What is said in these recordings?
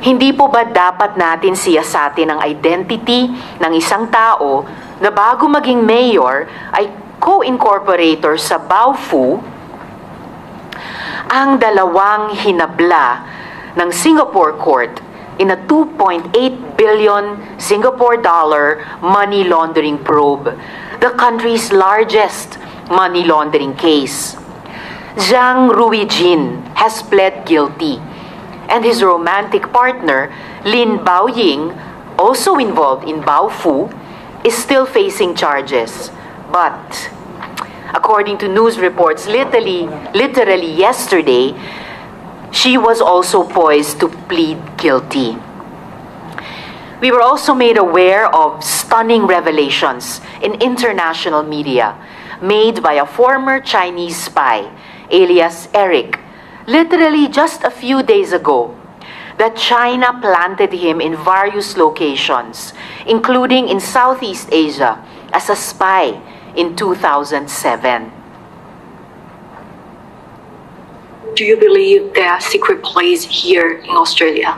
Hindi po ba dapat natin siyasatin ang identity ng isang tao na bago maging mayor ay co-incorporator sa Baofu ang dalawang hinabla ng Singapore court in a 2.8 billion Singapore dollar money laundering probe, the country's largest money laundering case. Zhang Ruijin has pled guilty, and his romantic partner, Lin Baoying, also involved in Baofu, is still facing charges. But according to news reports literally literally yesterday she was also poised to plead guilty we were also made aware of stunning revelations in international media made by a former chinese spy alias eric literally just a few days ago that China planted him in various locations, including in Southeast Asia, as a spy in 2007. Do you believe there are secret plays here in Australia?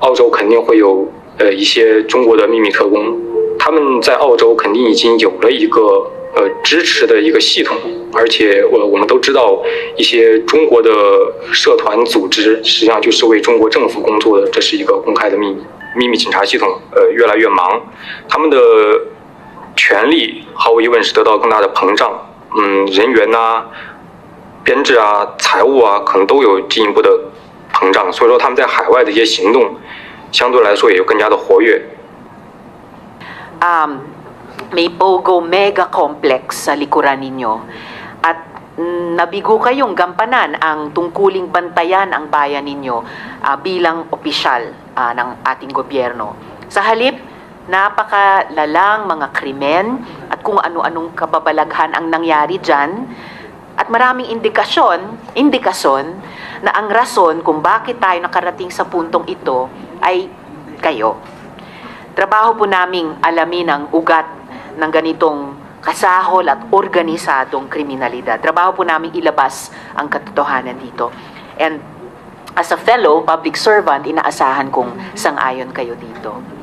澳洲肯定会有呃一些中国的秘密特工，他们在澳洲肯定已经有了一个 呃支持的一个系统，而且我我们都知道一些中国的社团组织实际上就是为中国政府工作的，这是一个公开的秘密。秘密警察系统呃越来越忙，他们的权力毫无疑问是得到更大的膨胀，嗯，人员呐、编制啊、财务啊，可能都有进一步的膨胀，所以说他们在海外的一些行动，相对来说也就更加的活跃。um, may Pogo Mega Complex sa likuran ninyo. At nabigo kayong gampanan ang tungkuling bantayan ang bayan ninyo ah, bilang opisyal ah, ng ating gobyerno. Sa halip, napakalalang mga krimen at kung ano-anong kababalaghan ang nangyari dyan at maraming indikasyon, indikasyon na ang rason kung bakit tayo nakarating sa puntong ito ay kayo. Trabaho po naming alamin ang ugat ng ganitong kasahol at organisadong kriminalidad. Trabaho po naming ilabas ang katotohanan dito. And as a fellow public servant, inaasahan kong sang-ayon kayo dito.